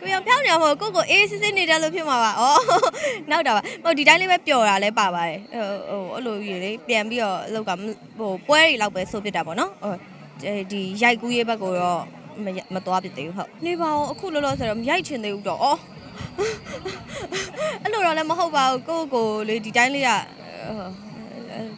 ကိုရောင်ဖြောင်းနေမှာမဟုတ်ကိုကိုအေးစစ်စစ်နေတယ်လို့ဖြစ်မှာပါဩနောက်တာပါဟိုဒီတိုင်းလေးပဲပျော်တာလဲပါပါတယ်ဟိုဟိုအဲ့လိုကြီးလေပြန်ပြီးတော့အလောက်ကဟိုပွဲတွေလောက်ပဲဆိုဖြစ်တာပေါ့နော်ဟိုဒီရိုက်ကူးရေးဘက်ကိုတော့မမသွားဖြစ်သေးဘူးဟုတ်နေပါအောင်အခုလောလောဆယ်တော့မရိုက်ချင်သေးဘူးတော့ဩအဲ့လိုတော့လည်းမဟုတ်ပါဘူးကိုကိုလေဒီတိုင်းလေးက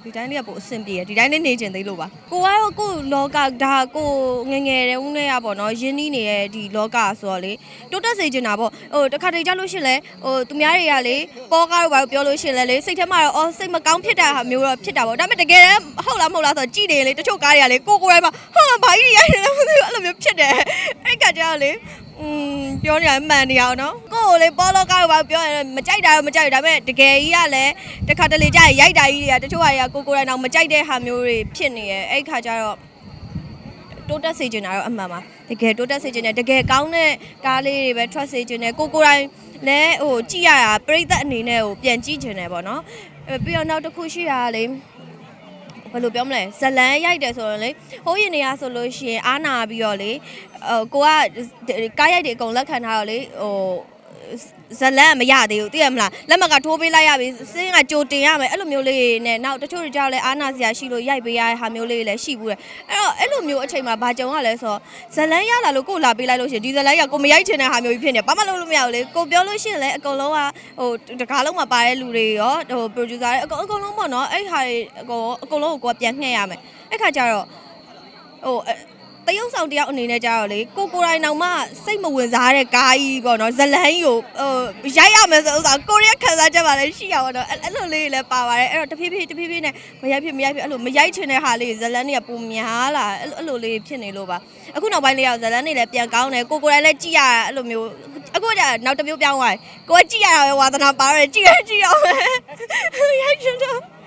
ဒီတိုင်းလေးကပိုအဆင်ပြေတယ်ဒီတိုင်းလေးနေချင်သေးလို့ပါကိုကတော့ကိုလောကဒါကိုငငယ်တဲ့ဦးနဲ့ရပေါ့နော်ရင်းနှီးနေတဲ့ဒီလောကဆိုတော့လေတိုးတက်စေချင်တာပေါ့ဟိုတခါတလေကြောက်လို့ရှရင်လဲဟိုသူများတွေကလေပေါ်ကားတော့ဘာလို့ပြောလို့ရှရင်လဲလေစိတ်ထဲမှာတော့အော်စိတ်မကောင်းဖြစ်တာဟာမျိုးတော့ဖြစ်တာပေါ့ဒါပေမဲ့တကယ်တမ်းဟုတ်လားမဟုတ်လားဆိုတော့ကြည့်နေလေတချို့ကားတွေကလေကိုကိုယ်တိုင်မှာဟာဘာကြီးတွေရိုက်နေလဲမသိဘူးအဲ့လိုမျိုးဖြစ်တယ်အဲ့ကကြောက်လေ อืมပြောနေရမှန်နေအောင်နော်ကိုကိုလေပေါ်လောကားတော့ဘာလို့ပြောရင်မကြိုက်တာတော့မကြိုက်ဘူးဒါပေမဲ့တကယ်ကြီးကလည်းတခါတလေကြာရင်ရိုက်တာကြီးတွေကတချို့ဟာတွေကကိုကိုယ်တိုင်တော့မကြိုက်တဲ့ဟာမျိုးတွေဖြစ်နေရဲ့အဲ့ခါကျတော့တိုးတက်စေချင်တာတော့အမှန်ပါတကယ်တိုးတက်စေချင်တယ်တကယ်ကောင်းတဲ့ကားလေးတွေပဲ trust စေချင်တယ်ကိုကိုယ်တိုင်လည်းဟိုကြည့်ရတာပြိသက်အနေနဲ့ဟိုပြန်ကြည့်ချင်တယ်ပေါ့နော်အဲပြီးတော့နောက်တစ်ခုရှိတာကလေ ဘယ်လိုပြောမလဲဇလန်းရိုက်တယ်ဆိုတော့လေဟိုးရင်နေရဆိုလို့ရှိရင်အာနာပြီးတော့လေဟိုကိုကကားရိုက်တွေအကုန်လက်ခံထားတော့လေဟို ဇလန်းကမရသေးဘူးသိရမလားလက်မကထိုးပေးလိုက်ရပြီစင်းကကြိုတင်ရမယ်အဲ့လိုမျိုးလေးနဲ့နောက်တချို့တွေကြောက်လဲအာနာစရာရှိလို့ရိုက်ပေးရတဲ့ဟာမျိုးလေးတွေလည်းရှိဘူးတယ်အဲ့တော့အဲ့လိုမျိုးအချိန်မှာဘာကြုံရလဲဆိုတော့ဇလန်းရလာလို့ကိုလာပေးလိုက်လို့ရှိရင်ဒီဇလန်းကကိုမရိုက်ချင်တဲ့ဟာမျိုးကြီးဖြစ်နေဘာမှလုပ်လို့မရဘူးလေကိုပြောလို့ရှိရင်လည်းအကုန်လုံးကဟိုတကားလုံးမှာပါတဲ့လူတွေရောဟို producer တွေအကုန်အကုန်လုံးပေါ့နော်အဲ့ဟာတွေအကုန်အကုန်လုံးကိုကိုကပြန်နှဲ့ရမယ်အဲ့ခါကျတော့ဟို တရုပ်ဆောင်တယောက်အနေနဲ့ကြတော့လေကိုကိုတိုင်းတောင်မှစိတ်မဝင်စားတဲ့ကားကြီးပေါ့နော်ဇလန်းကြီးကိုဟိုရိုက်ရမယ်ဆိုဥစ္စာကိုရီးယားခံစားချက်ပါလေရှိရပါတော့အဲ့လိုလေးလည်းပါပါတယ်အဲ့တော့တဖြည်းဖြည်းတဖြည်းဖြည်းနဲ့မရိုက်ဖြစ်မရိုက်ဖြစ်အဲ့လိုမရိုက်ချင်တဲ့ဟာလေးဇလန်းတွေကပုံများလာအဲ့လိုလေးဖြစ်နေလို့ပါအခုနောက်ပိုင်းလေးရောက်ဇလန်းတွေလည်းပြန်ကောင်းတယ်ကိုကိုတိုင်းလည်းကြည့်ရအဲ့လိုမျိုးအခုကျနောက်တစ်မျိုးပြောင်းသွားတယ်ကိုကကြည့်ရတာပဲဝါသနာပါရတယ်ကြည့်ရကြည့်ရမယ်ရိုက်ချင်တော့